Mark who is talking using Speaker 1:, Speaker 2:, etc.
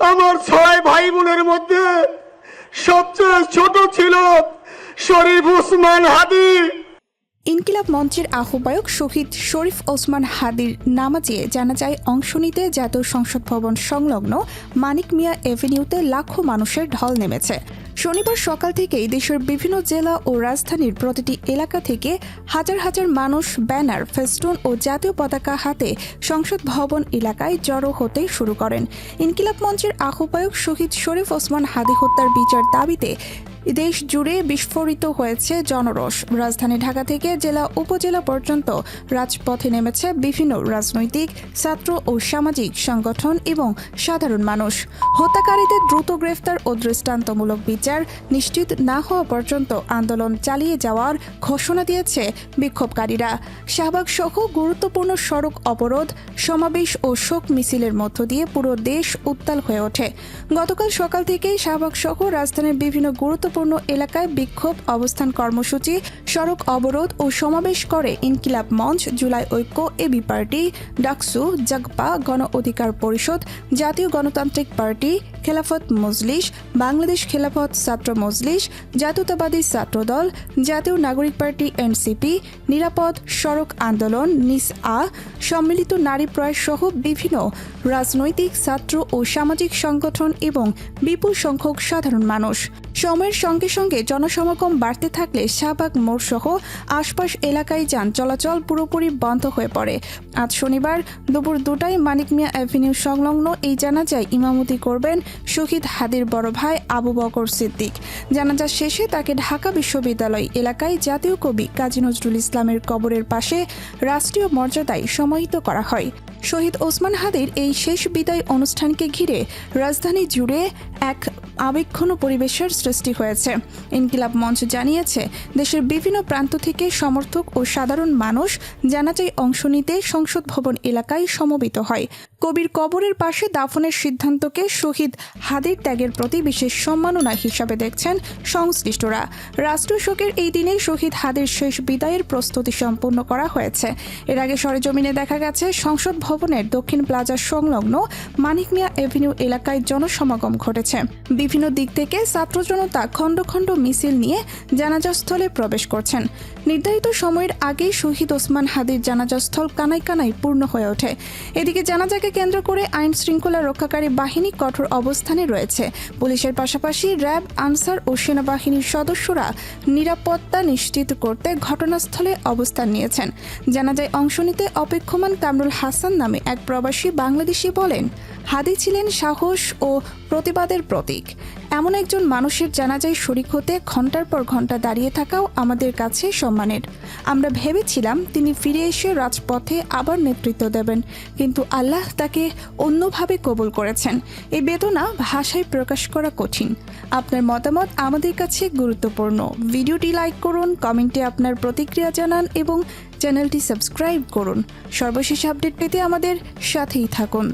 Speaker 1: আমার ছয় ভাই বোনের মধ্যে সবচেয়ে ছোট ছিল শরীফ উসমান হাদি।
Speaker 2: ইনকিলাব মঞ্চের আহ্বায়ক শহীদ শরীফ ওসমান হাদির নামাজে জানাজায় অংশ নিতে জাতীয় সংসদ ভবন সংলগ্ন মানিক মিয়া এভিনিউতে লাখো মানুষের ঢল নেমেছে। শনিবার সকাল থেকেই দেশের বিভিন্ন জেলা ও রাজধানীর প্রতিটি এলাকা থেকে হাজার হাজার মানুষ ব্যানার, ফেস্টুন ও জাতীয় পতাকা হাতে সংসদ ভবন এলাকায় জড়ো হতে শুরু করেন। ইনকিলাব মঞ্চের আহ্বায়ক শহীদ শরীফ ওসমান হাদি হত্যার বিচার দাবিতে দেশ জুড়ে বিস্ফোরিত হয়েছে জনরোষ। রাজধানী ঢাকা থেকে জেলা উপজেলা পর্যন্ত রাজপথে নেমেছে বিভিন্ন রাজনৈতিক, ছাত্র ও সামাজিক সংগঠন এবং সাধারণ মানুষ। হত্যাকারীদের দ্রুত গ্রেফতার ও দৃষ্টান্তমূলক বিচার নিশ্চিত না হওয়া পর্যন্ত আন্দোলন চালিয়ে যাওয়ার ঘোষণা দিয়েছে বিক্ষোভকারীরা। শাহবাগ সহ গুরুত্বপূর্ণ সড়ক অবরোধ, সমাবেশ ও শোক মিছিলের মধ্য দিয়ে পুরো দেশ উত্তাল হয়ে ওঠে। গতকাল সকাল থেকেই শাহবাগ সহ রাজধানীর বিভিন্ন গুরুত্বপূর্ণ এলাকায় বিক্ষোভ, অবস্থান কর্মসূচি, সড়ক অবরোধ ও সমাবেশ করে ইনকিলাব মঞ্চ, জুলাই ঐক্য, এবি পার্টি, ডাকসু, জাগপা গণ অধিকার পরিষদ, জাতীয় গণতান্ত্রিক পার্টি, খেলাফত মজলিস, বাংলাদেশ খেলাফত ছাত্র মজলিস, জাতীয়তাবাদী ছাত্রদল জাতীয় নাগরিক পার্টি এনসিপি, নিরাপদ সড়ক আন্দোলন, নিস আ, সম্মিলিত নারী প্রয়াস সহ বিভিন্ন রাজনৈতিক, ছাত্র ও সামাজিক সংগঠন এবং বিপুল সংখ্যক সাধারণ মানুষ। সময়ের সঙ্গে সঙ্গে জনসমাগম বাড়তে থাকলে শাহবাগ মোড় সহ আশপাশ এলাকায় যান, চলাচল পুরোপুরি বন্ধ হয়ে পড়ে। আজ শনিবার দুপুর দুটায় মানিক মিয়া অ্যাভিনিউ সংলগ্ন এই জানাজায় ইমামতি করবেন শহীদ হাদির বড় ভাই আবু বকর সিদ্দিক। জানাজা শেষে তাকে ঢাকা বিশ্ববিদ্যালয় এলাকায় জাতীয় কবি কাজী নজরুল ইসলামের কবরের পাশে রাষ্ট্রীয় মর্যাদায় সমাহিত করা হয়। শহীদ ওসমান হাদির এই শেষ বিদায় অনুষ্ঠানকে ঘিরে রাজধানী জুড়ে এক আবেগঘন পরিবেশের সৃষ্টি হয়েছে। ইনকিলাব মঞ্চ জানিয়েছে, দেশের বিভিন্ন প্রান্ত থেকে সমর্থক ও সাধারণ মানুষ জানাজায় অংশ নিতে সংসদ ভবন এলাকায় সমবেত হয়। কবির কবরের পাশে দাফনের সিদ্ধান্তকে শহীদ হাদির ত্যাগের প্রতি বিশেষ সম্মাননা হিসাবে দেখছেন সংশ্লিষ্টরা। রাষ্ট্রীয় শোকের এই দিনে শহীদ হাদির শেষ বিদায়ের প্রস্তুতি সম্পূর্ণ করা হয়েছে। এর আগে সরেজমিনে দেখা গেছে, সংসদ ভবনের দক্ষিণ প্লাজা সংলগ্ন মানিক মিয়া এভিনিউ এলাকায় জনসমাগম ঘটেছে। বিভিন্ন দিক থেকে ছাত্র জনতা খণ্ড খণ্ড মিছিল নিয়ে জানাজাস্থলে প্রবেশ করছেন। নির্ধারিত সময়ের আগেই শহীদ ওসমান হাদির জানাজাস্থল কানাই কানাই পূর্ণ হয়ে ওঠে। এদিকে জানাজাকে কেন্দ্র করে আইন শৃঙ্খলা রক্ষাকারী বাহিনী কঠোর অবস্থানে রয়েছে। পুলিশের পাশাপাশি র্যাব, আনসার ও সেনাবাহিনীর সদস্যরা নিরাপত্তা নিশ্চিত করতে ঘটনাস্থলে অবস্থান নিয়েছেন। জানাজায় অংশ নিতে অপেক্ষমান কামরুল হাসান নামে এক প্রবাসী বাংলাদেশি বলেন, হাদি ছিলেন সাহস ও প্রতিবাদের প্রতীক। এমন একজন মানুষের জানাজায় শরিক হতে ঘণ্টার পর ঘণ্টা দাঁড়িয়ে থাকাও আমাদের কাছে সম্মানের। আমরা ভেবেছিলাম তিনি ফিরে এসে রাজপথে আবার নেতৃত্ব দেবেন, কিন্তু আল্লাহ তাকে অন্যভাবে কবুল করেছেন। এই বেদনা ভাষায় প্রকাশ করা কঠিন। আপনার মতামত আমাদের কাছে গুরুত্বপূর্ণ। ভিডিওটি লাইক করুন, কমেন্টে আপনার প্রতিক্রিয়া জানান এবং চ্যানেলটি সাবস্ক্রাইব করুন। সর্বশেষ আপডেট পেতে আমাদের সাথেই থাকুন।